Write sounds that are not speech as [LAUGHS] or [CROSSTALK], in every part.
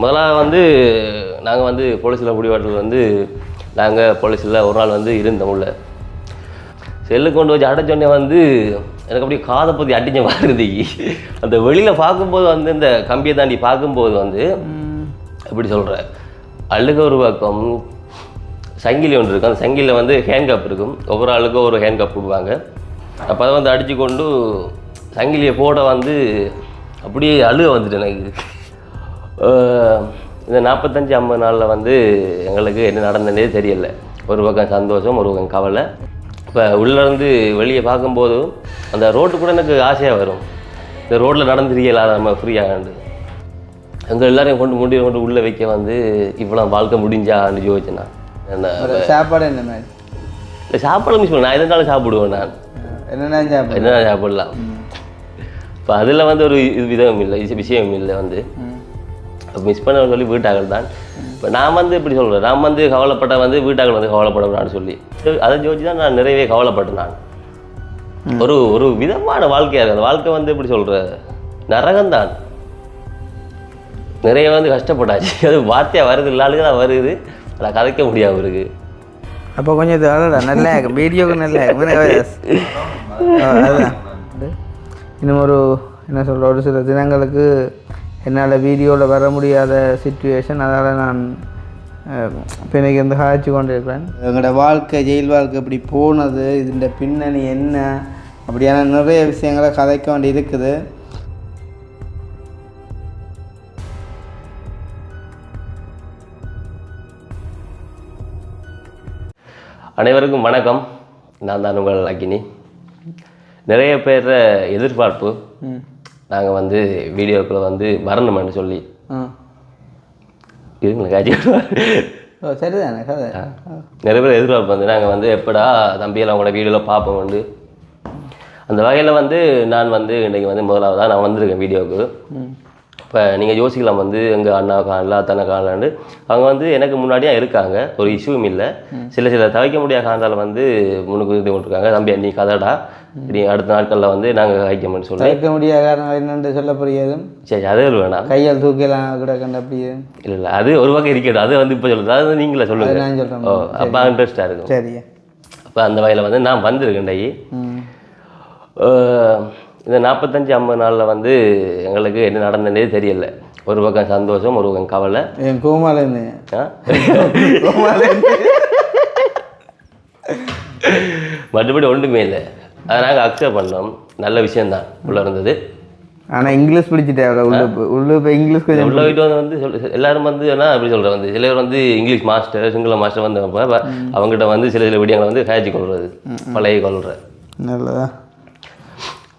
முதலாக வந்து நாங்கள் வந்து போலீஸில் முடிவாட்டில் வந்து நாங்கள் போலீஸில் ஒரு நாள் வந்து இருந்தோம் உள்ள. செல்லு கொண்டு வச்சு அடைச்சோடனே வந்து எனக்கு அப்படியே காதை பற்றி அடிஞ்ச மாதிரி அந்த வெளியில் பார்க்கும்போது வந்து இந்த கம்பியை தாண்டி பார்க்கும்போது வந்து எப்படி சொல்கிறேன் அழுக ஒரு பக்கம் சங்கிலி ஒன்று இருக்கும். அந்த சங்கிலியில் வந்து ஹேண்ட் கப் இருக்கும். ஒவ்வொரு ஆளுக்கும் ஒரு ஹேண்ட்கப் கொடுப்பாங்க அப்போ அதை வந்து அடித்து கொண்டு சங்கிலியை போட வந்து அப்படியே அழுக வந்துட்டு எனக்கு. இந்த நாற்பத்தஞ்சு ஐம்பது நாளில் வந்து எங்களுக்கு என்ன நடந்ததே தெரியல. ஒரு பக்கம் சந்தோஷம் ஒரு பக்கம் கவலை. இப்போ உள்ளேருந்து வெளியே பார்க்கும்போது அந்த ரோட்டு கூட எனக்கு ஆசையாக வரும். இந்த ரோட்டில் நடந்துருக்கல நம்ம ஃப்ரீயாகாண்டு எங்கள் எல்லாரையும் கொண்டு முடி கொண்டு உள்ளே வைக்க வந்து இவ்வளோ வாழ்க்கை முடிஞ்சான்னு யோசிச்சேன் நான். என்ன சாப்பாடு என்ன மாதிரி? இல்லை சாப்பாடு மிஸ் பண்ண நான் எதனாலும் சாப்பிடுவேன் நான். என்னென்ன சாப்பாடு என்ன சாப்பிடலாம். இப்போ அதில் வந்து ஒரு இது விதம் இல்லை இது விஷயம் இல்லை வந்து. மிஸ் பண்ண சொல்லி வீட்டாக்கள் தான். இப்போ நான் வந்து இப்படி சொல்கிறேன் நான் வந்து கவலைப்பட்ட வந்து வீட்டாக்கள் வந்து கவலைப்படணும்னு சொல்லி. அதை ஜோதிச்சு தான் நான் நிறையவே கவலைப்பட்டேன் நான் ஒரு ஒரு விதமான வாழ்க்கையாக இருக்குது அந்த வாழ்க்கை வந்து எப்படி சொல்கிற நரகம்தான். நிறைய வந்து கஷ்டப்பட்டாச்சு. அது வார்த்தையாக வருது இல்லாளுக்கு தான் வருது. ஆனால் கதைக்க முடியாம இருக்கு. அப்போ கொஞ்சம் இது அவ்வளோடா நல்லா இருக்கும் வீடியோக்கு நல்லா இருக்கும் அதுதான் இன்னும் ஒரு என்ன சொல்ற? ஒரு சில தினங்களுக்கு என்னால் வீடியோவில் வர முடியாத சுச்சுவேஷன் அதனால் நான் இப்போ வந்து காய்ச்சி கொண்டு இருக்கிறேன் எங்களோட வாழ்க்கை ஜெயில் வாழ்க்கை இப்படி போனது இதுன்ற பின்னணி என்ன? அப்படியான நிறைய விஷயங்களை கதைக்க வேண்டி இருக்குது. அனைவருக்கும் வணக்கம். நான் தான் உங்கள் அக்கினி. நிறைய பேர் எதிர்பார்ப்பு நாங்கள் வந்து வீடியோக்குள்ளே வந்து வரணுமென்னு சொல்லி. இருங்களேன் காட்சி ஓ சரிதானே கதை. நிறைய பேர் எதிர்பார்ப்பு வந்து நாங்கள் வந்து எப்படா தம்பியெல்லாம் அவங்களோட வீடியோவில் பார்ப்போம் வந்து. அந்த வகையில் வந்து நான் வந்து இன்றைக்கி வந்து முதலாவதாக நான் வந்திருக்கேன் வீடியோவுக்கு இப்போ நீங்கள் யோசிக்கலாம் வந்து எங்கள் அண்ணா காணல அத்தனை காணலான்னு அவங்க வந்து எனக்கு முன்னாடியே இருக்காங்க. ஒரு இஷ்யூவும் இல்லை. சில சில தவிக்க முடியாத காரணத்தால் வந்து முன்னுக்கு இது கொண்டிருக்காங்க தம்பி நீ கதடா. நீ அடுத்த நாட்களில் வந்து நாங்கள் வைக்கணும்னு சொல்லி. தவிர்க்க முடியாத காரணம் என்னென்று சொல்ல புரியாது. சரி அது வேணாம். கையால் தூக்கலாம் கூட கண்ட அப்படியே. இல்லை இல்லை. அது ஒரு பக்கம் இருக்கட்டும். அது வந்து இப்போ சொல்லுது அது நீங்களே சொல்லுங்கள் நான் சொல்கிறேன் ஓ அப்போ இன்ட்ரெஸ்டாக இருக்கும். சரியா அப்போ அந்த வகையில் வந்து நான் வந்திருக்கேன் டை இந்த நாற்பத்தஞ்சு ஐம்பது நாளில் வந்து எங்களுக்கு என்ன நடந்ததே தெரியல. ஒரு பக்கம் சந்தோஷம் ஒரு பக்கம் கவலை. என்? கோமாலேருந்து மற்றபடி ஒன்றுமே இல்லை. அதை நாங்கள் அக்செப்ட் பண்ணோம். நல்ல விஷயம்தான். உள்ளே இருந்தது. ஆனால் இங்கிலீஷ் பிடிச்சிட்டேன் உள்ள உள்ள இப்போ இங்கிலீஷ் கொஞ்சம் உள்ள போயிட்டு வந்து வந்து எல்லாரும் வந்து என்ன அப்படி சொல்கிறேன் வந்து சில பேர் வந்து இங்கிலீஷ் மாஸ்டர் சிங்கள மாஸ்டர் வந்து அவங்ககிட்ட வந்து சில சில விடயங்களை வந்து காய்ச்சி கொள்வது பழைய கொள்கிற நல்லதா?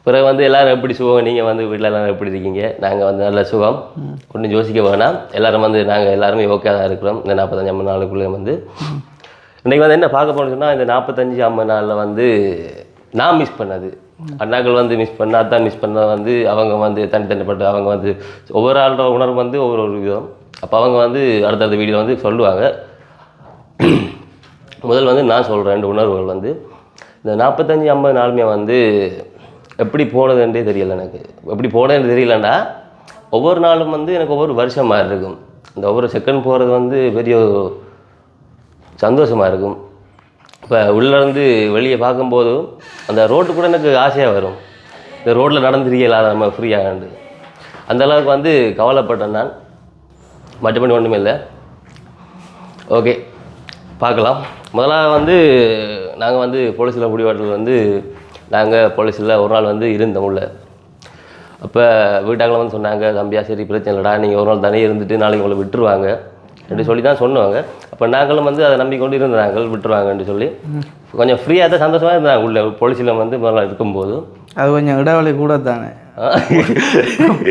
பிறகு வந்து எல்லாரும் எப்படி சுகம் நீங்கள் வந்து வீட்டில் எல்லாரும் எப்படி இருக்கீங்க? நாங்கள் வந்து நல்ல சுகம். ஒன்றும் யோசிக்க வேணாம். எல்லாரும் வந்து நாங்கள் எல்லாருமே ஓகே தான் இருக்கிறோம். இந்த நாற்பத்தஞ்சு ஐம்பது நாளுக்குள்ளே வந்து. இன்றைக்கி வந்து என்ன பார்க்க போனோம்னு சொன்னால் இந்த நாற்பத்தஞ்சு ஐம்பது நாளில் வந்து நான் மிஸ் பண்ணது. அண்ணாக்கள் வந்து மிஸ் பண்ண அதான் மிஸ் பண்ண வந்து அவங்க வந்து தனித்தனிப்பட்டு அவங்க வந்து ஒவ்வொரு ஆளோட உணர்வு வந்து ஒவ்வொரு ஒரு விதம். அப்போ அவங்க வந்து அடுத்தடுத்த வீடியோ வந்து சொல்லுவாங்க. முதல் வந்து நான் சொல்கிறேன் ரெண்டு உணர்வுகள் வந்து. இந்த நாற்பத்தஞ்சு ஐம்பது நாளுமே வந்து எப்படி போனதுன்றே தெரியல எனக்கு. எப்படி போனதுன்னு தெரியலண்டா ஒவ்வொரு நாளும் வந்து எனக்கு ஒவ்வொரு வருஷம் மாதிரி இருக்கும். இந்த ஒவ்வொரு செகண்ட் போகிறது வந்து பெரிய சந்தோஷமாக இருக்கும். இப்போ உள்ளேருந்து வெளியே பார்க்கும்போது அந்த ரோட்டு கூட எனக்கு ஆசையாக வரும். இந்த ரோட்டில் நடந்துருக்கல நம்ம ஃப்ரீயாக அந்த அளவுக்கு வந்து கவலைப்பட்டேன் நான். மற்றபடி ஒன்றுமே இல்லை ஓகே பார்க்கலாம். முதலாக வந்து நாங்கள் வந்து போலீஸில் முடிவாட்டில் வந்து நாங்கள் போலீஸில் ஒரு நாள் வந்து இருந்தோம் உள்ள. அப்போ வீட்டாங்கள வந்து சொன்னாங்க தம்பியா சரி பிரச்சனை இல்லைடா நீங்கள் ஒரு நாள் தனியாக இருந்துட்டு நாளைக்கு உங்களை விட்டுருவாங்க. அப்படி சொல்லி தான் சொன்னாங்க. அப்போ நாங்களும் வந்து அதை நம்பிக்கொண்டு இருந்தாங்க விட்டுருவாங்கன்னு சொல்லி. கொஞ்சம் ஃப்ரீயாக தான் சந்தோஷமாக இருந்தாங்க உள்ள போலீஸில் வந்து முதல்ல இருக்கும்போது. அது கொஞ்சம் இடைவெளி கூட தானே.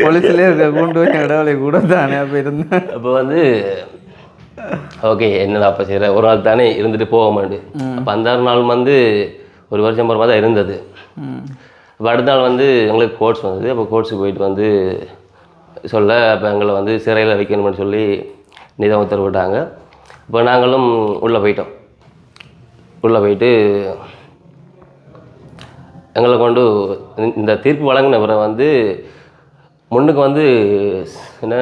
போலீஸ்லேயே இருக்க கூண்டு கொஞ்சம் இடைவெளி கூட தானே அப்போ இருந்தேன் அப்போ வந்து ஓகே என்னடா அப்போ சரி ஒரு நாள் தானே இருந்துட்டு போக மாட்டேன் அப்போ அந்த நாள் வந்து ஒரு வருஷம் போகிற மாதிரி தான் இருந்தது. அப்போ அடுத்த நாள் வந்து எங்களுக்கு கோர்ஸ் வந்தது. அப்போ கோர்ட்ஸுக்கு போயிட்டு வந்து சொல்ல அப்போ எங்களை வந்து சிறையில் வைக்கணும்னு சொல்லி நிதம் உத்தரவு விட்டாங்க இப்போ நாங்களும் உள்ளே போயிட்டோம். உள்ளே போயிட்டு எங்களை கொண்டு இந்த- தீர்ப்பு வழங்கினவரை வந்து முன்னுக்கு வந்து என்ன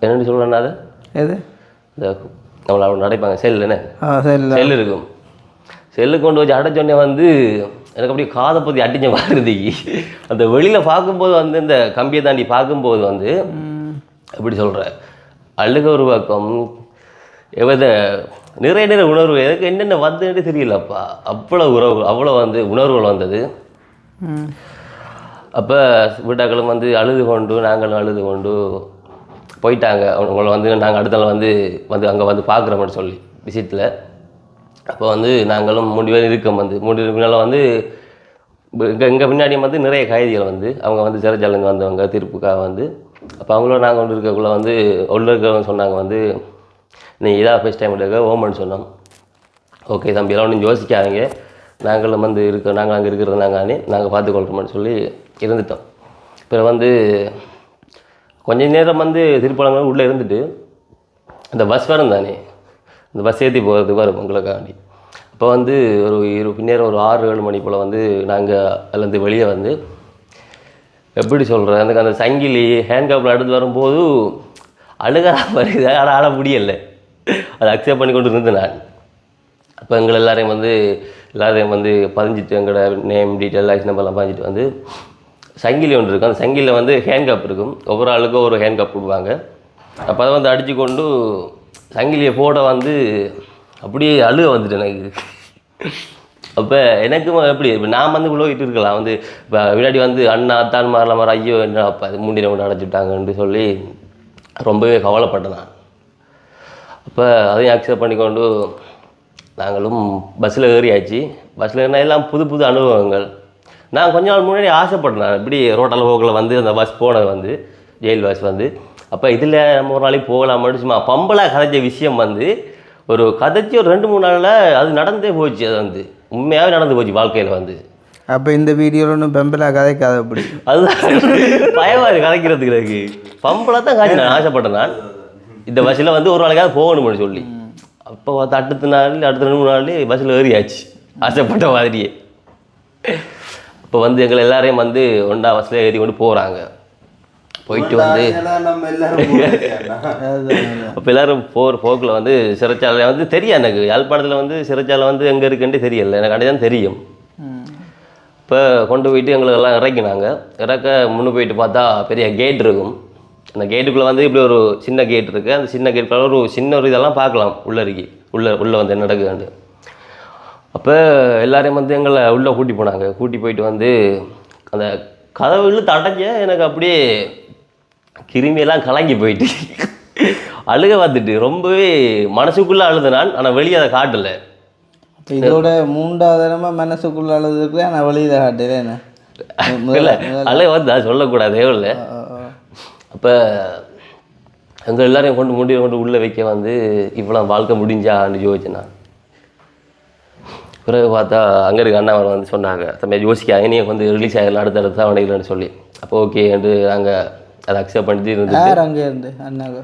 என்னென்னு சொல்கிறேன்னா அதை? எது? இந்த நம்மளை அவங்க நடைப்பாங்க சரி இல்லை செல் இருக்கும். செல்லு கொண்டு வச்சு அடைச்சோடனே வந்து எனக்கு அப்படியே காதை பற்றி அடிச்ச மாதிரி அந்த வெளியில் பார்க்கும்போது வந்து இந்த கம்பியை தாண்டி பார்க்கும்போது வந்து எப்படி சொல்கிற அழுக ஒரு பக்கம் எவ்வளோ நிறைய நிறைய உணர்வு எனக்கு என்னென்ன வந்ததுன்னு தெரியலப்பா. அவ்வளோ உறவு அவ்வளோ வந்து உணர்வுகள் வந்தது. அப்போ வீட்டாக்களும் வந்து அழுது கொண்டு நாங்களும் அழுது கொண்டு போயிட்டாங்க. அவங்கள வந்து நாங்கள் அடுத்த நாள் வந்து வந்து அங்கே வந்து பார்க்குறோம்னு சொல்லி விசிட்டில் அப்போ வந்து நாங்களும் மூணு பேர் இருக்கோம் வந்து. மூணு பேருக்கு முன்னால் வந்து இங்கே எங்கள் பின்னாடியும் வந்து நிறைய கைதிகள் வந்து. அவங்க வந்து சிறைச்சாலைங்க வந்தவங்க தீர்ப்புக்காக வந்து. அப்போ அவங்களோட நாங்கள் கொண்டு இருக்கக்குள்ளே வந்து உள்ள இருக்கிறவங்க சொன்னாங்க வந்து நீ இதாக ஃபஸ்ட் டைம் இருக்க ஓமன் சொன்னோம். ஓகே தம்பி எல்லாம் ஒன்றும் யோசிக்காதீங்க. நாங்களும் வந்து இருக்க நாங்கள் அங்கே இருக்கிறது நாங்கள் நாங்கள் பார்த்துக்கொள்கிறோம்னு சொல்லி இருந்துட்டோம். அப்புறம் வந்து கொஞ்ச நேரம் வந்து திருப்பலங்கள் உள்ளே இருந்துட்டு இந்த பஸ் வரும் தானே இந்த பஸ் ஏற்றி போகிறதுக்கு வரும் உங்களுக்காண்டி அப்போ வந்து ஒரு இரு பின்னேரம் ஒரு ஆறு ஏழு மணி போல் வந்து நாங்கள் அதுலேருந்து வெளியே வந்து எப்படி சொல்கிறேன் அந்த அந்த சங்கிலி ஹேண்ட் கப்பில் எடுத்து வரும்போது அழுகிறா வருது ஆனால் ஆட முடியலை. அதை அக்செப்ட் பண்ணி கொண்டு இருந்தேன் நான். அப்போ எங்களை எல்லாரையும் வந்து எல்லாரையும் வந்து பதிஞ்சிட்டு எங்களோட நேம் டீட்டெயில் லைஃப் நம்பர்லாம் பதிஞ்சிட்டு வந்து சங்கிலி ஒன்று இருக்கும் அந்த சங்கிலியில் வந்து ஹேண்ட் கப் இருக்கும். ஒவ்வொரு ஆளுக்கும் ஒரு ஹேண்ட் கப் கொடுப்பாங்க. அப்போ அதை வந்து அடித்து கொண்டு சங்கிலியை போட வந்து அப்படியே அழுக வந்துட்டு எனக்கு அப்போ எனக்கும் எப்படி? இப்போ நான் வந்து உழவிட்டு இருக்கலாம். வந்து இப்போ முன்னாடி வந்து அண்ணா அத்தான் மாறலாம் மாற ஐயோ என்ன அப்போ அது மூண்டின கொண்டு அடைச்சிட்டாங்கன்னு சொல்லி ரொம்பவே கவலைப்பட்டேன் நான். அப்போ அதையும் அக்செப்ட் பண்ணிக்கொண்டு நாங்களும் பஸ்ஸில் ஏறியாச்சு பஸ்ஸில் ஏறினா எல்லாம் புது புது அனுபவங்கள். நான் கொஞ்ச நாள் முன்னாடி ஆசைப்பட்டேன் இப்படி ரோட்டல் போக்கில் வந்து அந்த பஸ் போனது வந்து ஜெயில் பஸ் வந்து. அப்போ இதில் நம்ம ஒரு நாளைக்கு போகலாம்னு சும்மா பம்பலாக கதைச்ச விஷயம் வந்து ஒரு கதைச்சி ஒரு ரெண்டு மூணு நாளில் அது நடந்தே போச்சு அது வந்து. உண்மையாகவே நடந்து போச்சு வாழ்க்கையில் வந்து. அப்போ இந்த வீடியோவில் ஒன்றும் பெம்பலாக கதைக்காத அப்படி. அதுதான் பயமா இருக்கு கலைக்கிறதுக்கு எனக்கு. பம்பளை தான் காய்ச்சி நான் ஆசைப்பட்டேன் நான் இந்த பஸ்ஸில் வந்து ஒரு நாளைக்காவது போகணும்னு சொல்லி. அப்போ பார்த்து அடுத்த நாள் அடுத்த ரெண்டு மூணு நாள்லேயே பஸ்ஸில் ஏறியாச்சு. ஆசைப்பட்ட மாதிரியே. இப்போ வந்து எங்களை எல்லாரையும் வந்து ஒன்றா பஸ்ஸில் ஏறி கொண்டு போகிறாங்க போயிட்டு வந்து அப்போ எல்லாரும் [LAUGHS] போகிற போக்கில் வந்து சிறைச்சாலை வந்து தெரியும் எனக்கு. யாழ்ப்பாணத்தில் வந்து சிறைச்சாலை வந்து எங்கே இருக்குன்ட்டு தெரியல. எனக்கு தான் தெரியும். இப்போ கொண்டு போயிட்டு எங்களுக்கு எல்லாம் இறக்கினாங்க. இறக்க முன்னு போயிட்டு பார்த்தா பெரிய கேட் இருக்கும். அந்த கேட்டுக்குள்ளே வந்து இப்படி ஒரு சின்ன கேட் இருக்குது அந்த சின்ன கேட்டுக்குள்ள ஒரு சின்ன ஒரு இதெல்லாம் பார்க்கலாம் உள்ள இருக்கி உள்ளே உள்ளே வந்து என்ன நடக்குதுன்னு அப்போ எல்லாரையும் வந்து எங்களை உள்ளே கூட்டி போனாங்க. கூட்டி போயிட்டு வந்து அந்த கதவு இழுத்து அடைஞ்ச எனக்கு அப்படியே கிருமியெல்லாம் கலங்கி போயிட்டு. அழுக வந்துட்டு. ரொம்பவே மனசுக்குள்ளே அழுது நான் ஆனால் வெளியே அதை காட்டலை. இதோட மூன்றாவது தடவை மனசுக்குள்ள அழுதுக்கு நான் வெளியில் காட்டுறேன் என்ன? இல்லை அழுக வந்து அது சொல்லக்கூடாது இல்லை அப்போ எங்கள் எல்லாரையும் கொண்டு முடி கொண்டு உள்ளே வைக்க வந்து இவ்வளோ வாழ்க்கை முடிஞ்சான்னு யோசிச்சேன் நான். பிறகு பார்த்தா அங்கே இருக்க அண்ணாவர் வந்து சொன்னாங்க தம்பி யோசிக்காங்க நீங்கள் வந்து ரிலீஸ் ஆகலாம் அடுத்தடுத்த தவணைகள்னு சொல்லி. அப்போ ஓகே என்று நாங்கள் அதை அக்செப்ட் பண்ணிட்டு இருந்து யார் அங்கே இருந்து? அண்ணாக்கு?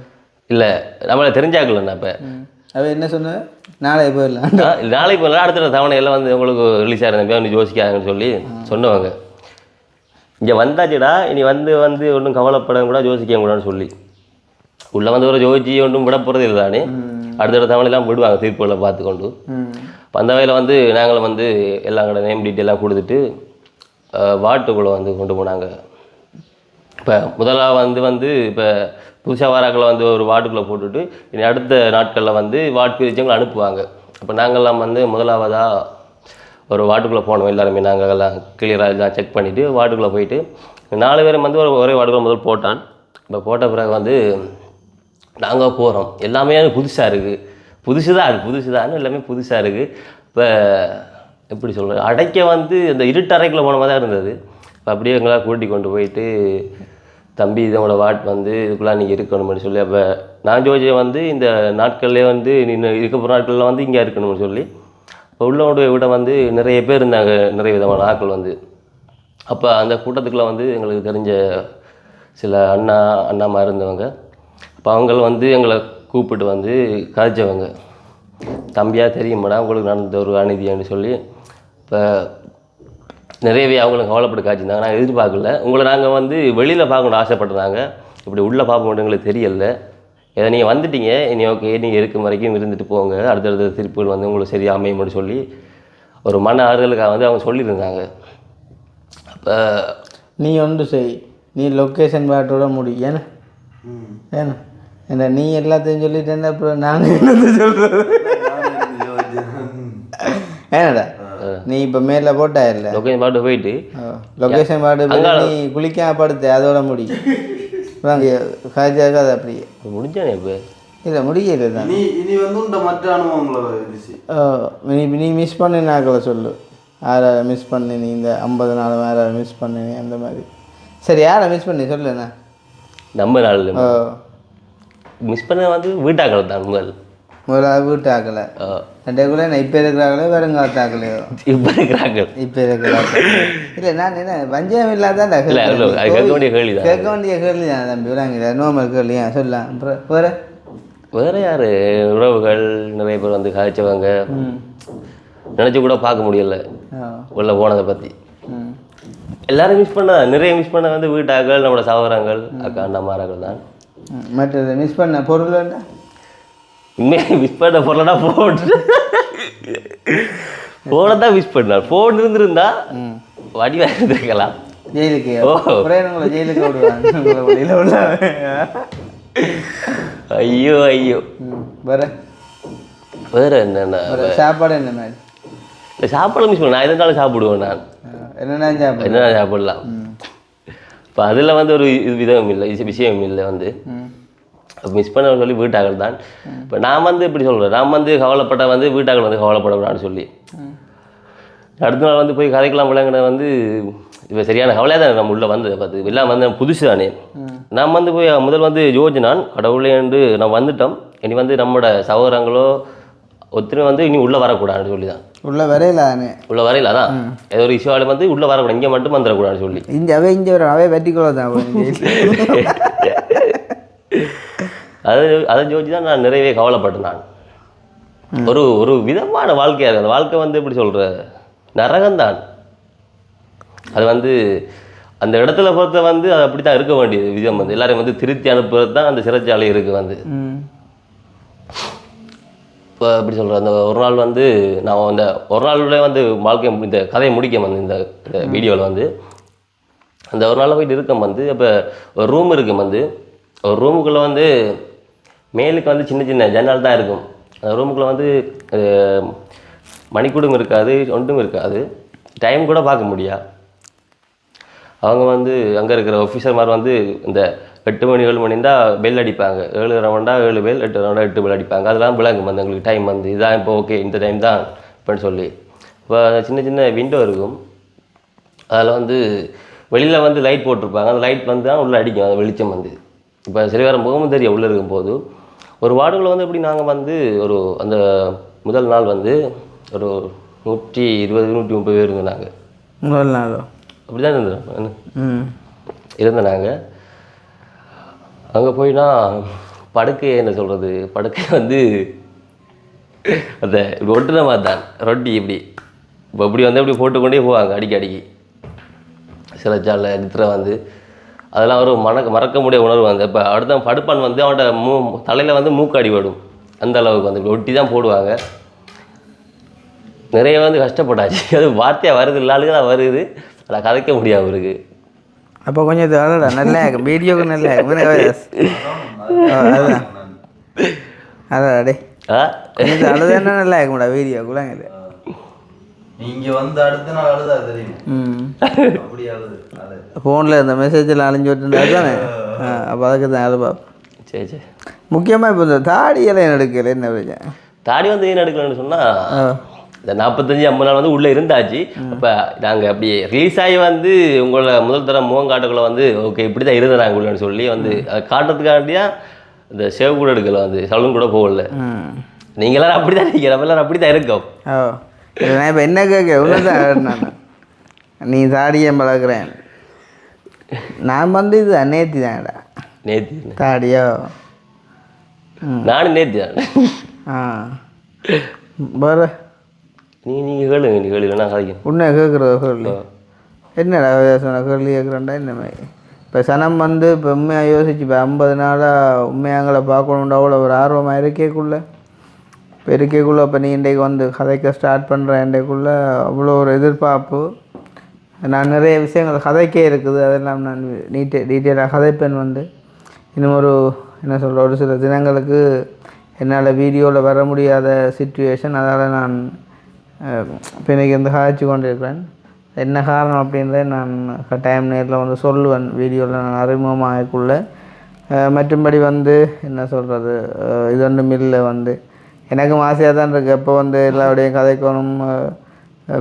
இல்லை நம்மளை தெரிஞ்சாக்கலண்ணா இப்போ அவ என்ன சொன்னது நாளை போயிடலாம். நாளைக்கு போகலாம் அடுத்த தவணையெல்லாம் வந்து உங்களுக்கு ரிலீஸ் தம்பி வந்து யோசிக்காங்கன்னு சொல்லி சொன்னவங்க. இங்கே வந்தாச்சுடா இனி வந்து வந்து ஒன்றும் கவலைப்பட கூட யோசிக்க கூடாதுன்னு சொல்லி. உள்ளே வந்து ஒரு ஜோதிச்சு ஒன்றும் விட போகிறது இல்லை தானே. அடுத்தடுத்த தவணையெல்லாம் விடுவாங்க தீர்ப்புகளை பார்த்து கொண்டு ம். அப்ப அந்த வகையில் வந்து நாங்களும் வந்து எல்லாம் கூட நேம் டீட்டெயிலாக கொடுத்துட்டு வாட்டுக்குள்ளே வந்து கொண்டு போனாங்க. இப்போ முதலாக வந்து வந்து இப்போ புதுசாக வாராக்களை வந்து ஒரு வார்டுக்குள்ளே போட்டுட்டு இனி அடுத்த நாட்களில் வந்து வார்டு பிரிச்சவங்களை அனுப்புவாங்க. அப்போ நாங்கள்லாம் வந்து முதலாவதாக ஒரு வார்டுக்குள்ளே போனோம் எல்லாருமே. நாங்கள் எல்லாம் கிளியராக எல்லாம் செக் பண்ணிவிட்டு வார்டுக்குள்ளே போயிட்டு நாலு பேரும் வந்து ஒரு ஒரே வார்டுக்குள்ளே முதல் போட்டான். இப்போ போட்ட பிறகு வந்து நாங்கள் போகிறோம் எல்லாமே புதுசாக இருக்குது புதுசு தான் இருக்குது புதுசு தான் எல்லாமே புதுசாக இருக்குது இப்போ எப்படி சொல்கிறது அடைக்க வந்து இந்த இருட்டறைக்குள்ள போன மாதிரி தான் இருந்தது. இப்போ அப்படியே எங்களால் கூட்டி கொண்டு போயிட்டு தம்பி இதோட வாட் வந்து இதுக்குள்ளே நீங்கள் இருக்கணும்னு சொல்லி அப்போ நான் ஜோஜியை வந்து இந்த நாட்கள்லேயே வந்து நின்று இன்னும் இருக்க போகிற நாட்களில் வந்து இங்கே இருக்கணும்னு சொல்லி இப்போ உள்ளோட விட வந்து நிறைய பேர் இருந்தாங்க நிறைய விதமான ஆட்கள் வந்து. அப்போ அந்த கூட்டத்துக்குள்ளே வந்து எங்களுக்கு தெரிஞ்ச சில அண்ணா அண்ணாமா இருந்தவங்க. அப்போ அவங்கள வந்து எங்களை கூப்பிட்டு வந்து கதைச்சவங்க. தம்பியாக தெரியுமாடா உங்களுக்கு நடந்த ஒரு அநீதின்னு சொல்லி இப்போ நிறையவே அவங்களும் கவலைப்பட்டு காய்ச்சிருந்தாங்க. நாங்கள் எதிர்பார்க்கல. உங்களை நாங்கள் வந்து வெளியில் பார்க்கணும்னு ஆசைப்பட்டுறாங்க இப்படி உள்ளே பார்க்க எங்களுக்கு தெரியல. இதை நீங்கள் வந்துட்டீங்க. இனி ஓகே நீங்கள் இருக்கும் வரைக்கும் இருந்துட்டு போங்க. அடுத்தடுத்த திருப்புகள் வந்து உங்களுக்கு சரியாக அமையும்னு சொல்லி ஒரு மன ஆறுதலுக்காக வந்து அவங்க சொல்லியிருந்தாங்க. அப்போ நீ ஒன்று செய். நீ லொக்கேஷன் பாட்டோட முடி ஏன்னா ஏன்னா ஏன்னா நீ எல்லாத்தையும் சொல்லிட்டேன்னா அப்புறம் நாங்கள் என்னத்தை சொல்கிறது ஏனடா? நீ இப்போ மேலே போட்டா இல்லை? லொக்கேஷன் பாட்டு போயிட்டு. லொக்கேஷன் பாட்டு நீ குளிக்காம படுத்து அதோட முடி. அது அப்படியே. முடிஞ்சானே இப்போ? இல்லை முடியல தான். இனி இனி வந்து உண்ட மற்ற அனுபவங்களை ரிஷி. ஓ, நீ நீ மிஸ் பண்ணினாக்களை சொல்லு. யாரை மிஸ் பண்ணி நீ இந்த ஐம்பது நாள் யாரை மிஸ் பண்ணி அந்த மாதிரி. சரி யாரை மிஸ் பண்ணி சொல்லுண்ணா நம்ம நாள் ஓ மிஸ் பண்ண வந்து வீட்டாக்கள் தான் முதல். முதலாவது வீட்டு ஆக்கலை ரெண்டுக்குள்ளே நான் இப்போ இருக்கிறாங்களே வருங்காலத்தாக்கலையோ இப்போ இருக்கிறாங்க இப்போ இருக்கிறாங்க இல்லை நான் என்ன பஞ்சம் இல்லாதான் கேட்க வேண்டிய கேள்வி கேட்க வேண்டிய கேள்வி தான் தம்பி. விளாங்கில நோமல் கேள்வியா சொல்லலாம் அப்புறம் வேறு? வேற யார்? உறவுகள் நிறைய பேர் வந்து காய்ச்சவங்க. நினச்சி கூட பார்க்க முடியல. உள்ள போனதை பற்றி எல்லாரும் மிஸ் பண்ண நிறைய மிஸ் பண்ண வந்து வீட்டாக்கள் நம்மளோட சகோதரங்கள் அக்கா அண்ணாமார்கள் தான். ம். மற்றது மிஸ் பண்ண பொருள் என்ன? உண்மையாக மிஸ் பண்ண பொருளா ஃபோன் ஃபோனை தான் மிஸ் பண்ணார். ஃபோன் இருந்திருந்தா வடிவாக இருந்திருக்கலாம் ஜெயிலுக்கு. ஓ. ஜெயிலுக்கு விடுவாங்க. ஐயோ ஐயோ. வேற. வேற என்னென்ன சாப்பாடு என்ன சாப்பாடு மிஸ் பண்ண நான் எதுனாலும் சாப்பிடுவேன் நான். என்னென்ன சாப்பாடு என்ன சாப்பிடலாம்? இப்போ அதில் வந்து ஒரு இது விதம் இல்லை விஷயம் இல்லை வந்து. மிஸ் பண்ண சொல்லி வீட்டாக்கள் தான். இப்போ நான் வந்து இப்படி சொல்கிறேன் நான் வந்து கவலைப்பட்ட வந்து வீட்டாக்கள் வந்து கவலைப்படக்கூடாதுன்னு சொல்லி. அடுத்த நாள் வந்து போய் கதைக்கலாம் விளங்கின வந்து இப்போ சரியான கவலையாக தான் நம்ம உள்ளே வந்து பார்த்து எல்லாம் வந்து புதுசு தானே. நான் வந்து போய் முதல் வந்து யோசினான் கடவுளேண்டு நான் வந்துட்டோம். இனி வந்து நம்மளோட சகோதரங்களோ ஒத்துமை வந்து இனி உள்ளே வரக்கூடாதுன்னு சொல்லி தான் உள்ள வரையில உள்ளே வரையில அதான் ஏதோ ஒரு இஷ்யூவால் வந்து உள்ளே வரக்கூடாது. இங்கே மட்டும் வந்துடக்கூடாதுன்னு சொல்லி. இங்கே அவே இங்கே அவே வெட்டிக்கொள்ள தான். [LAUGHS] அது அதை யோசிச்சு தான் நான் நிறையவே கவலைப்பட்டேன் நான். ஒரு ஒரு விதமான வாழ்க்கையாக அந்த வாழ்க்கை வந்து எப்படி சொல்கிற நரகம்தான். அது வந்து அந்த இடத்துல பொறுத்த வந்து அது அப்படி தான் இருக்க வேண்டியது. விதம் வந்து. எல்லாரையும் வந்து திருத்தி அனுப்புறது தான் அந்த சிறைச்சாலை இருக்குது வந்து. இப்போ எப்படி சொல்கிற அந்த ஒரு நாள் வந்து நான் அந்த ஒரு நாளுடைய வந்து வாழ்க்கை இந்த கதையை முடிக்க வந்து இந்த வீடியோவில் வந்து. அந்த ஒரு நாளில் போயிட்டு இருக்க வந்து. அப்போ ஒரு ரூம் இருக்கும் வந்து. ஒரு ரூமுக்குள்ளே வந்து மேலுக்கு வந்து சின்ன சின்ன ஜன்னல் தான் இருக்கும். அந்த ரூமுக்குள்ளே வந்து மணிக்கூடும் இருக்காது ஒன்றும் இருக்காது. டைம் கூட பார்க்க முடியா? அவங்க வந்து அங்கே இருக்கிற ஆஃபீஸர் மாதிரி வந்து இந்த எட்டு மணி ஏழு மணி இருந்தால் பெல் அடிப்பாங்க. ஏழு ரவுண்டா ஏழு பெல் எட்டு ரவுண்டா எட்டு பெல் அடிப்பாங்க. அதெல்லாம் விளங்கும். வந்து எங்களுக்கு டைம் வந்து இதான் இப்போ ஓகே இந்த டைம் தான் இப்போன்னு சொல்லி. இப்போ சின்ன சின்ன விண்டோ இருக்கும். அதில் வந்து வெளியில் வந்து லைட் போட்டிருப்பாங்க. அந்த லைட் வந்து தான் உள்ளே அடிக்கும். அந்த வெளிச்சம் வந்து. இப்போ சில பேர் முகமும் தெரியும் உள்ளே இருக்கும்போது ஒரு வார்டுகளில் வந்து எப்படி நாங்கள் வந்து ஒரு அந்த முதல் நாள் வந்து ஒரு நூற்றி இருபது நூற்றி முப்பது பேர் இருந்தாங்க முதல் நாளோ? அப்படி தான் இருந்தோம் ம். இருந்தோம் நாங்கள் அங்கே போய்னா படுக்கை என்ன சொல்கிறது படுக்கை வந்து அந்த ஒட்டுன மாதிரி தான் ரொட்டி இப்படி. இப்போ இப்படி வந்து இப்படி போட்டுக்கொண்டே போவாங்க அடிக்கி அடிக்கி சிலச்சால நித்திர வந்து அதெல்லாம் ஒரு மறக்க மறக்க முடிய உணர்வு வந்து இப்போ அடுத்த படுப்பான் வந்து அவனோட மூ தலையில் வந்து மூக்காடி வடும். அந்த அளவுக்கு வந்து இப்படி ஒட்டி தான் போடுவாங்க. நிறைய வந்து கஷ்டப்பட்டாச்சு. [LAUGHS] அது வார்த்தையாக வருது இல்லாளுக்கு தான் வருது. அதை கதைக்க முடியாது அவருக்கு அப்போ கொஞ்சம் இது அழடா நல்லா இருக்கும் வீடியோக்கு நல்லா இருக்கும் அதான். டே ஆ? கொஞ்சம் இது அழுதானே நல்லா இருக்கும்டா வீடியோக்குலாம் இது. நீங்க வந்து அடுத்த நாள் அழுதா தெரியும்? ம். அப்படி அழுது. ஃபோனில் இந்த மெசேஜில் அழிஞ்சு விட்டுருந்தா தானே? அப்போ அதுக்கு தான் அழுப்பா சரி சரி. முக்கியமாக இப்போ இந்த தாடியெல்லாம் எடுக்கல? என்ன பிரச்சனை? தாடி வந்து ஏன் எடுக்கலன்னு சொன்னால் இந்த நாற்பத்தஞ்சு ஐம்பது நாள் வந்து உள்ளே இருந்தாச்சு. அப்போ நாங்கள் அப்படி ரிலீஸ் ஆகி வந்து உங்களை முதல் தரம் முகம் காட்டுக்குள்ள வந்து ஓகே இப்படி தான் இருந்தேன் நாங்கள் உள்ளன்னு சொல்லி வந்து அதை காட்டுறதுக்காண்டியா இந்த சேவ் கூட எடுக்கல வந்து சலூன் கூட போகல. ம். நீங்க எல்லாரும் அப்படி தான் இருக்கீங்க நம்ம எல்லாரும் அப்படி தான் இருக்கோம் நான் இப்போ என்ன கேட்க உன்னதான் நான் நீ தாடியை பழக்கிறேன் நான் வந்து இது நேத்தி தான்டா. நேத்தி தாடியோ? நானும் நேத்தி தான். ஆ. வேறு? நீ நீங்கள் கேளுங்க நீ கேளுங்க நான் கதைக்கிறேன் உன்னை கேட்குறதோ கேள்வி என்னடா சொன்ன கேள்வி கேட்குறேன்டா என்ன மாதிரி? இப்போ சனம் வந்து இப்போ உண்மையாக யோசிச்சு இப்போ ஐம்பது நாளாக உண்மையாங்களை பார்க்கணுன்ற அவ்வளோ ஒரு ஆர்வமாக இருக்கேக்குள்ள பெருக்கிக்குள்ளே இப்போ நீ இன்றைக்கு வந்து கதைக்க ஸ்டார்ட் பண்ணுற இன்றைக்குள்ளே அவ்வளோ ஒரு எதிர்பார்ப்பு. நான் நிறைய விஷயங்கள் கதைக்கே இருக்குது அதெல்லாம் நான் நீட்டே டீட்டெயிலாக கதைப்பேன் வந்து. இன்னும் ஒரு என்ன சொல்கிற ஒரு சில தினங்களுக்கு என்னால் வீடியோவில் வர முடியாத சுச்சுவேஷன் அதால் நான் இப்போ இன்றைக்கி வந்து காய்ச்சி கொண்டிருக்கிறேன். என்ன காரணம் அப்படின்றத நான் டைம் நேரில் வந்து சொல்லுவேன். வீடியோவில் நான் அறிமுகமாகக்குள்ள. மற்றும்படி வந்து என்ன சொல்கிறது இது ஒன்றும் இல்லை வந்து. எனக்கும் ஆசையாக தான் இருக்குது எப்போ வந்து எல்லாருடையும் கதைக்கணும்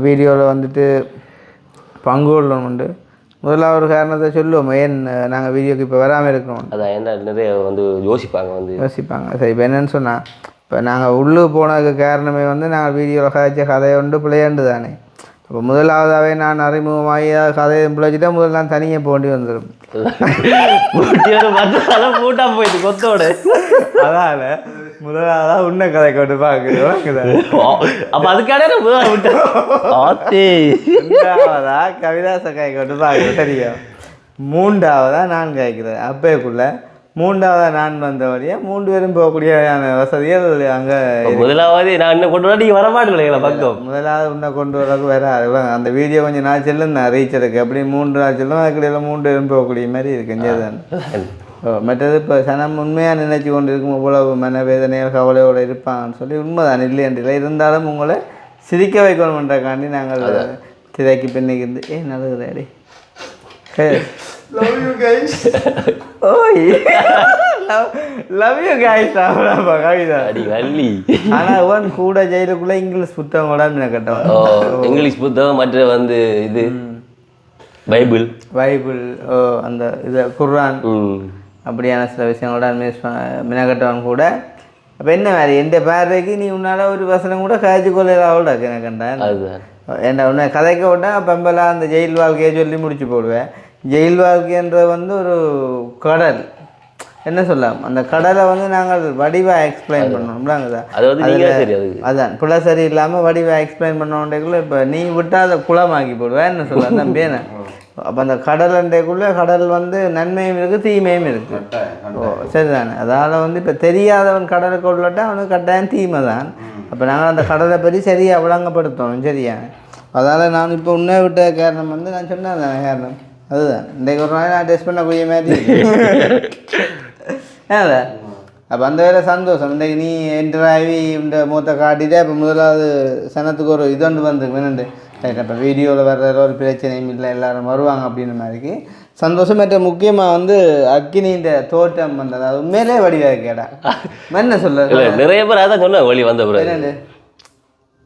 வீடியோவில் வந்துட்டு பங்கு கொள்ளணும் உண்டு. முதல்ல ஒரு காரணத்தை சொல்லுவோம். ஏன் நாங்கள் வீடியோக்கு இப்போ வராமல் இருக்கிறோம்? அதான் என்ன நிறைய வந்து யோசிப்பாங்க வந்து. யோசிப்பாங்க. சரி இப்போ என்னன்னு சொன்னால் இப்போ நாங்கள் உள்ளே போனதுக்கு காரணமே வந்து நாங்கள் வீடியோவில் கதைச்ச கதையை உண்டு பிள்ளையாண்டு தானே. அப்போ முதலாவதாகவே நான் அறிமுகமாகி கதையை பிழைச்சிட்டா முதல்ல நான் தனியாக போண்டி வந்துடும் பூட்டா போயிட்டு கொத்தோட. அதால் முதலாவதாக உன்னை கதை கொண்டு பார்க்குறோம் அப்ப அதுக்கான முதல் விட்டு. ஆத்தே. ரெண்டாவதா கவிதாச கை கொண்டு பார்க்குறேன் சரியா மூன்றாவதா நான் காய்க்கிறேன் அப்பேக்குள்ள மூன்றாவதா நான் வந்த வழியா மூன்று பேரும் போகக்கூடியதான வசதிகள் அங்கே முதலாவது நான் இன்னும் கொண்டு வர நீங்க வரமாட்டீங்களா பக்கம். முதலாவது உன்னை கொண்டு வரக்கு வேற அந்த வீடியோ கொஞ்சம் நாள் செல்லும் நான் ரீச் இருக்கு அப்படி மூன்று நாள் செல்லும் அதுக்கிடையில் மூன்று பேரும் போகக்கூடிய மாதிரி இருக்கு ஓ மற்றது இப்போ சனம் உண்மையாக நினைச்சு கொண்டு இருக்கும் இவ்வளவு மனவேதனைகள் கவலையோடு இருப்பாங்கன்னு சொல்லி உண்மைதான் இல்லை இல்லை. இருந்தாலும் உங்களை சிரிக்க வைக்கணுன்றக்காண்டி நாங்கள் திரைக்கு பின்னிக்கு இருந்து ஏ நல்லது லவ் யூ கைஸ் ஓய் லவ் யூ காய்ஸ் அவ்வளோப்பா கவிதா. அடி வள்ளி. ஆனால் அவன் கூட ஜெயிலுக்குள்ளே இங்கிலீஷ் புத்தகம் கூட கட்டவன். ஓ இங்கிலீஷ் புத்தகம் மற்ற வந்து இது பைபிள். பைபிள் ஓ அந்த இது குர்ஆன். அப்படியான சில விஷயங்களோட மிஸ் மினக்கட்டவன் கூட. அப்போ என்ன மாதிரி எந்த பார்வைக்கு நீ உன்னால ஒரு வசனம் கூட காய்ச்சி கொள்ளையாவோட கண்டான் அதுதான். என்ன உன்னை கதைக்க விட்டா பெம்பலா அந்த ஜெயில் வாழ்க்கையை சொல்லி முடிச்சு போடுவேன். ஜெயில் வாழ்க்கைன்றது வந்து ஒரு கடல். என்ன சொல்லலாம்? அந்த கடலை வந்து நாங்கள் வடிவாக எக்ஸ்பிளைன் பண்ணணும்லாங்க அது வந்து நீங்க சரி அதுக்கு அதான். புல சரி இல்லாமல் வடிவாக எக்ஸ்பிளைன் பண்ணோண்டேக்குள்ள இப்போ நீ விட்டால் அதை குளமாக்கி போடுவேன் என்ன சொல்ல அதான் [LAUGHS] பேனை அப்போ அந்த கடலண்டைக்குள்ளே கடல் வந்து நன்மையும் இருக்குது தீமையும் இருக்குது ஓ சரிதானே. அதால் வந்து இப்போ தெரியாதவன் கடலுக்கு உள்ளட்டா அவனுக்கு கட்டாயம் தீமை தான். அப்போ நாங்கள் அந்த கடலை பற்றி சரியாக விளங்கப்படுத்தணும் சரியா? அதால் நான் இப்போ உன்னை விட்ட காரணம் வந்து நான் சொன்னேன் தானே காரணம்? அதுதான் இன்றைக்கு ஒரு நாள் நான் டெஸ்ட் பண்ணக்கூடிய மாதிரி ஏன்ல அப்போ அந்த வேலை சந்தோஷம் இன்றைக்கு நீ என்டர் ஆகி இந்த மூத்த காட்டிட்டு அப்போ முதலாவது சனத்துக்கு ஒரு இது ஒன்று வந்து வேணுண்டு ரைட் அப்போ வீடியோவில் வர்ற ஒரு பிரச்சனையும் இல்லை எல்லாரும் வருவாங்க அப்படின்ற மாதிரிக்கு சந்தோஷம் மற்ற முக்கியமாக வந்து அக்கினின்ற தோட்டம் வந்தது அது உண்மையிலே வடிவாக கேடா என்ன சொல்ல நிறைய பேர் அதான் சொன்ன வழி வந்த பிறகு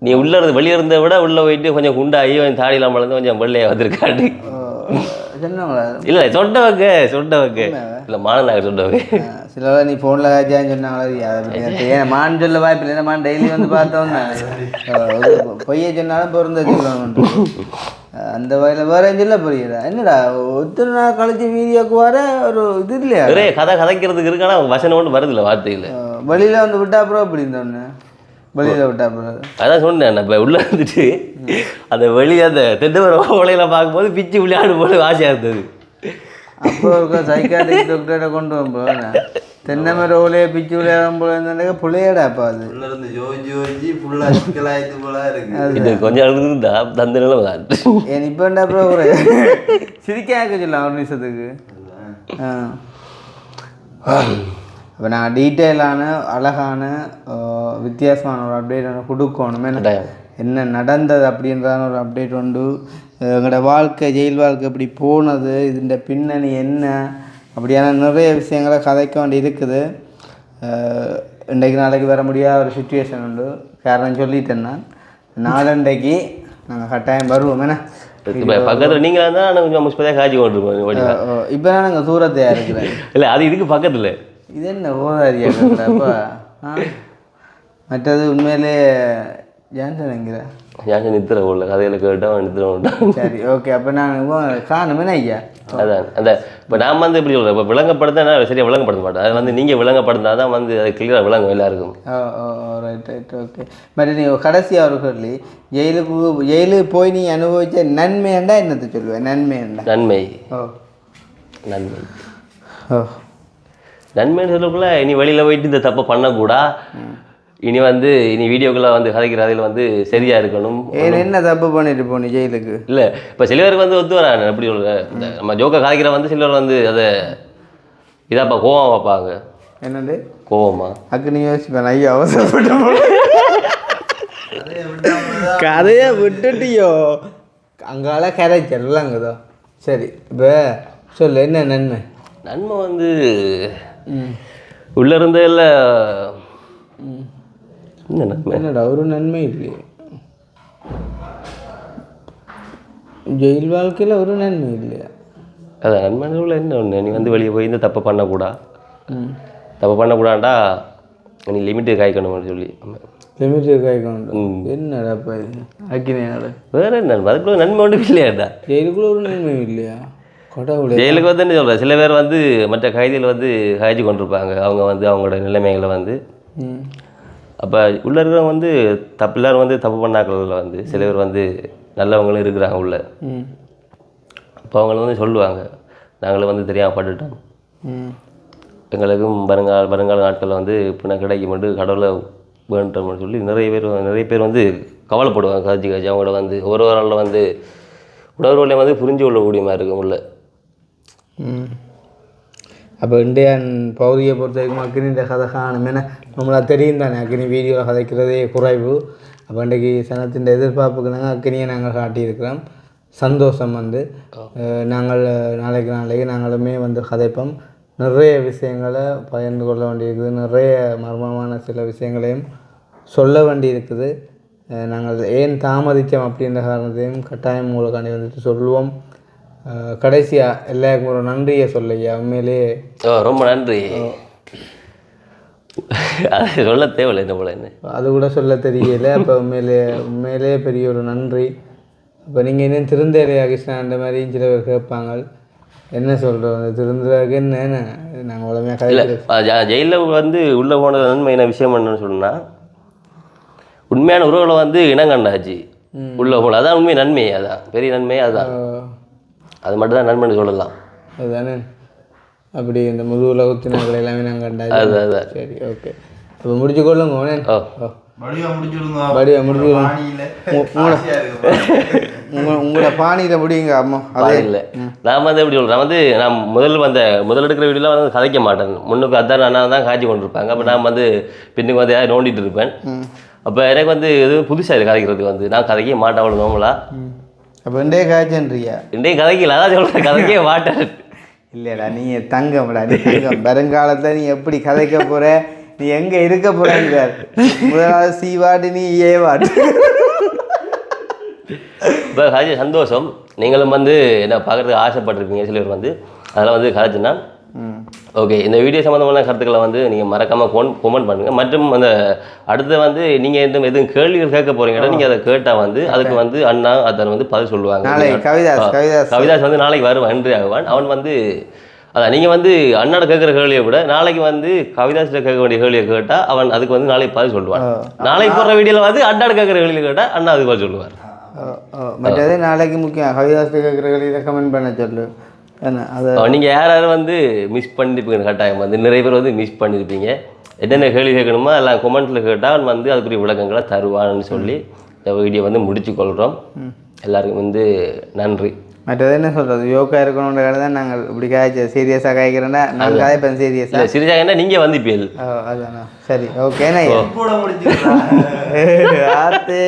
நீ உள்ள இருந்து வெளிய இருந்த விட உள்ள போயிட்டு கொஞ்சம் குண்டாகி கொஞ்சம் தாடிலாம் வளர்ந்து கொஞ்சம் வெள்ளையா வந்திருக்காண்டு சொன்னவங்களா? இல்ல சொன்னவங்க சொன்னவங்க. இல்ல மானநாயகர் சொன்னவங்க. சில நீ ஃபோனில் காய்ச்சான்னு சொன்னாங்களே ஏன் மான் சொல்ல வாய்ப்பு இல்லை மான் டெய்லி வந்து பார்த்தோன்னு பொய்யை சொன்னாலும் பொருந்த சொல்லணும் அந்த வகையில் வேற சொல்ல புரியுதா என்னடா ஒத்தனை நாள் கழிச்சு வீடியோக்கு வர ஒரு இது இல்லையா? கதை கதைக்கிறதுக்கு இருக்கானா? வசனம் ஒன்று வருது இல்லை வார்த்தையில் வெளியில வந்து விட்டா அப்புறம் அப்படி இருந்தோன்னு வெளியில விட்டா அப்புறம் அதான் சொன்னேன் இப்போ உள்ள இருந்துட்டு அந்த வெளியே அந்த தென்னமர ஓலையில் பார்க்கும்போது பிச்சு விளையாடு போல ஆசையாக இருந்தது. அப்போ இருக்க சைக்காட்டிக் டாக்டரை கொண்டு வரும்போது தென்னை மர ஓலையை பிச்சு விளையாடும் போல இருந்தாக்க பிள்ளையடா அப்போ அது. உள்ள இருந்து ஜோஜி ஜோஜி ஃபுல்லா சிக்கலாயிட்டு போல இருக்கு. இது கொஞ்சம் இருந்தா தந்த நிலைமை தான். ஏன் இப்போ என்ன அப்புறம் ஒரு சிரிக்க ஆக்க சொல்லலாம் ஒரு நிமிஷத்துக்கு. ஆ. அப்போ நான் டீட்டெயிலான அழகான வித்தியாசமான ஒரு அப்டேட் ஒன்று கொடுக்கணும். என்ன நடந்தது அப்படின்றதான ஒரு அப்டேட் உண்டு. எங்களோட வாழ்க்கை ஜெயில் வாழ்க்கை எப்படி போனது இதுன்ற பின்னணி என்ன அப்படியான நிறைய விஷயங்களை கதைக்க வேண்டி இருக்குது. இன்றைக்கு நாளைக்கு வர முடியாத ஒரு சுச்சுவேஷன் உண்டு. காரணம் சொல்லிட்டேன் நான். நாளண்டைக்கு நாங்கள் கட்டாயம் வருவோம். என்ன? இப்போ பக்கத்தில் நீங்களாக இருந்தால் நான் கொஞ்சம் முஸ்பதியாக காய்ச்சி வழியாக இப்போ நான் நாங்கள் தூரத்தையாக இருக்கிறேன்? இல்லை அது இதுக்கு பக்கத்தில். இது என்ன ஓதாரியா அப்பா ஆ? மற்றது உண்மையிலே ஜான்சன் என்கிற? ஏன் நித்திர உள்ள கதையில் கேட்டோம் நித்திர விட்டோம் சரி ஓகே. அப்போ நான் காணுமே ஐயா? அதான் அந்த இப்போ நான் வந்து எப்படி சொல்கிறேன் இப்போ விளங்கப்படுத்த நான் சரியாக விளங்கப்படுத்த மாட்டேன் அது வந்து நீங்கள் விளங்கப்படுத்தினா தான் வந்து அது கிளியராக விளங்கும் எல்லாருக்கும். ஓ ஓ ரைட் ரைட் ஓகே பட் நீ கடைசியாக ஒரு சொல்லி ஜெயிலுக்கு ஜெயிலுக்கு போய் நீ அனுபவிச்ச நன்மையண்டா என்னத்தை சொல்லுவேன் நன்மையண்டா. நன்மை. ஓ. நன்மை. ஓ. நன்மைன்னு சொல்லக்குள்ள இனி வெளியில் போயிட்டு இந்த தப்பை பண்ணக்கூடா. இனி வந்து இனி வீடியோக்குள்ள வந்து கதைக்கிற அதில் வந்து சரியா இருக்கணும். ஏன் என்ன தப்பு பண்ணிட்டு போனி ஜெயிலுக்கு? இல்லை இப்போ சிலருக்கு வந்து ஒத்து வராங்க எப்படி சொல்ற இந்த நம்ம ஜோக்கை கதைக்கிற வந்து சிலர் வந்து அதை இதாப்பா கோவம் வைப்பாங்க என்னது? கோவமா? அக்கு நீ யோசிப்பேன் ஐயா அவசரப்பட்டு கதையை விட்டுட்டியோ? அங்கால கரை செல்லாங்கதோ? சரி இப்போ சொல்லு என்ன நன்மை? நன்மை வந்து உள்ள இருந்தே இல்லை என்ன நன்மை என்னடா ஒரு நன்மை இல்லையே. ஜெயில் வாழ்க்கையில் ஒரு நன்மை இல்லையா? அதான் நன்மைன்னு உள்ள என்ன ஒன்று நீ வந்து வெளியே போய் இந்த தப்பை பண்ணக்கூடா. ம் தப்பை பண்ணக்கூடாண்டா நீ லிமிட்டு காய்க்கணும்னு சொல்லி. ஆமா. லிமிட் காய்க்கணும் என்னடா இப்போ இது? அக்கினேனோட வேற என்ன? அதுக்குள்ள நன்மை ஒன்றும் இல்லையாடா? ஜெயிலுக்குள்ள ஒரு நன்மை இல்லையா? ஜெயிலுக்கு வந்து என்ன சொல்கிறேன் சில பேர் வந்து மற்ற கைதிகள் வந்து காய்ச்சி கொண்டிருப்பாங்க. அவங்க வந்து அவங்களோட நிலைமைகளை வந்து. அப்போ உள்ள இருக்கிறவங்க வந்து தப்பு எல்லாரும் வந்து தப்பு பண்ணாக்களில் வந்து சில பேர் வந்து நல்லவங்களும் இருக்கிறாங்க உள்ள. அப்போ அவங்கள வந்து சொல்லுவாங்க. நாங்களும் வந்து தெரியாமல் பட்டுட்டோம். எங்களுக்கும் வருங்கால வருங்கால நாட்களில் வந்து இப்போ கிடைக்கும் மட்டும் கடவுளை வேண்டோம்னு சொல்லி நிறைய பேர் நிறைய பேர் வந்து கவலைப்படுவாங்க. காட்சி காட்சி அவங்கள வந்து ஒரு ஒரு ஆளில் வந்து உணர்வுகளை வந்து புரிஞ்சு கொள்ளக்கூடிய மாதிரி இருக்கும் உள்ள. அப்போ இந்தியன் பகுதியை பொறுத்த வரைக்கும் அக்னி இந்த கதை காணும் ஏன்னா நம்மளா தெரியும் தானே அக்னி வீடியோவில் கதைக்கிறதே குறைவு அப்போ இன்றைக்கு சனத்தின் எதிர்பார்ப்புக்கு நாங்கள் அக்னியை நாங்கள் காட்டியிருக்கிறோம் சந்தோஷம் வந்து நாங்கள் நாளைக்கு நாளைக்கு நாங்களுமே வந்து கதைப்போம் நிறைய விஷயங்களை பகிர்ந்து கொள்ள வேண்டியிருக்குது நிறைய மர்மமான சில விஷயங்களையும் சொல்ல வேண்டியிருக்குது நாங்கள் ஏன் தாமதித்தோம் அப்படின்ற காரணத்தையும் கட்டாயம் உங்களுக்காண்டி வந்துட்டு சொல்லுவோம் கடைசியாக எல்லாருக்கும் ஒரு நன்றியை சொல்லையா உண்மையிலேயே. ஓ ரொம்ப நன்றி. அது சொல்ல தேவையில்லை என்ன போல என்ன? அது கூட சொல்ல தெரியல அப்போ உண்மையிலே உண்மையிலே பெரிய ஒரு நன்றி. அப்போ நீங்கள் இன்னும் திருந்தேலையா கிருஷ்ணா அந்த மாதிரி சில பேர் கேட்பாங்க என்ன சொல்கிறோம் அந்த திருந்துறதுக்கு என்ன என்ன? நாங்கள் உடமையாக இல்லை ஜெயிலில் வந்து உள்ளே போனது நன்மையான விஷயம் என்னன்னு சொன்னா உண்மையான உறவுகளை வந்து இனம் கண்டாச்சு. உள்ளே போகல அதான் உண்மை நன்மை அதான். பெரிய நன்மை அதான். அது மட்டும் தான் நன்மைன்னு சொல்லலாம். அதுதானே அப்படி இந்த முது உலகத்தினர்கள் எல்லாமே நாங்கள் அது கண்டாச்சு அதான் சரி ஓகே அப்போ முடிச்சு கொள்ளுங்க உடனே ஓ. ஓ. வடிவா முடிச்சுடுங்க. உங்களோட- பாணியில் முடியுங்க அம்மா. அதே. இல்லை நான் வந்து எப்படி சொல்கிறேன் வந்து நான் முதல் வந்த முதல் எடுக்கிற வீடியோலாம் வந்து கதைக்க மாட்டேன். முன்னுக்கு அதான் தான் காய்ச்சி கொண்டிருப்பாங்க. அப்போ நான் வந்து பின்னுக்கு வந்து யாரும் நோண்டிட்டு இருப்பேன். அப்போ எனக்கு வந்து இது புதுசாக இருக்குது கதைக்கிறதுக்கு வந்து நான் கதைக்க மாட்டேன் அவ்வளோ அப்போ இண்டே காய்ச்சன்றியா? இன்றைக்கு கதைக்கல அதான் சொல்கிறேன் கதைக்கவே மாட்டேன். இல்லைடா நீ தங்கம்டா நீ தங்கம். வருங்காலத்தில் நீ எப்படி கதைக்க போற? நீ எங்க இருக்க போறங்க முதலாவது சி வாட்டு நீ ஏ வாட்டு. இப்போ சந்தோஷம். நீங்களும் வந்து என்ன பார்க்குறதுக்கு ஆசைப்பட்டிருப்பீங்க சில பேர் வந்து அதெல்லாம் வந்து கதைச்சுன்னா ஓகே இந்த வீடியோ சம்மந்தமான கருத்துக்களை வந்து நீங்கள் மறக்காமல் கொன் கொமெண்ட் பண்ணுங்கள் மற்றும் அந்த அடுத்து வந்து நீங்கள் எதுவும் எதுவும் கேள்விகள் கேட்க போகிறீங்கன்னா நீங்கள் அதை கேட்டால் வந்து அதுக்கு வந்து அண்ணா அதை வந்து பதில் சொல்லுவாங்க. கவிதாஸ் கவிதாஸ். கவிதாஸ் வந்து நாளைக்கு வருவான் என்று ஆகுவான். அவன் வந்து அதான் நீங்கள் வந்து அண்ணாட கேட்குற கேள்வியை விட நாளைக்கு வந்து கவிதாஸ்கிட்ட கேட்க வேண்டிய கேள்வியை கேட்டால் அவன் அதுக்கு வந்து நாளைக்கு பதில் சொல்லுவான். நாளைக்கு போகிற வீடியோவில் வந்து அண்ணாட கேட்குற கேள்வியை கேட்டால் அண்ணா அதுக்கு பதில் சொல்லுவார். மற்றது நாளைக்கு முக்கியம். கவிதாஸ் கேட்குற இதை கமெண்ட் பண்ண சொல்லு. நீங்கள் யார் யார் வந்து மிஸ் பண்ணியிருப்பீங்க கட்டாயம்? வந்து நிறைய பேர் வந்து மிஸ் பண்ணியிருப்பீங்க என்னென்ன கேள்வி கேட்கணுமோ எல்லாம் கொமெண்ட்டில் கேட்டால் வந்து அதுக்குரிய விளக்கங்களை தருவான்னு சொல்லி இந்த வீடியோ வந்து முடிச்சு கொள்கிறோம் எல்லாருக்கும் வந்து நன்றி. மற்றது என்ன சொல்றது? யோகா இருக்கணுன்ற தான் நாங்கள் இப்படி காய்ச்ச சீரியஸாக காய்க்கிறேன்னா நான் காய்ப்பேன் சீரியஸாக இல்லை சிறிஜாக என்ன நீங்கள் வந்திப்பீல் அதானா. சரி ஓகேண்ணா [LAUGHS] ஆத்தே.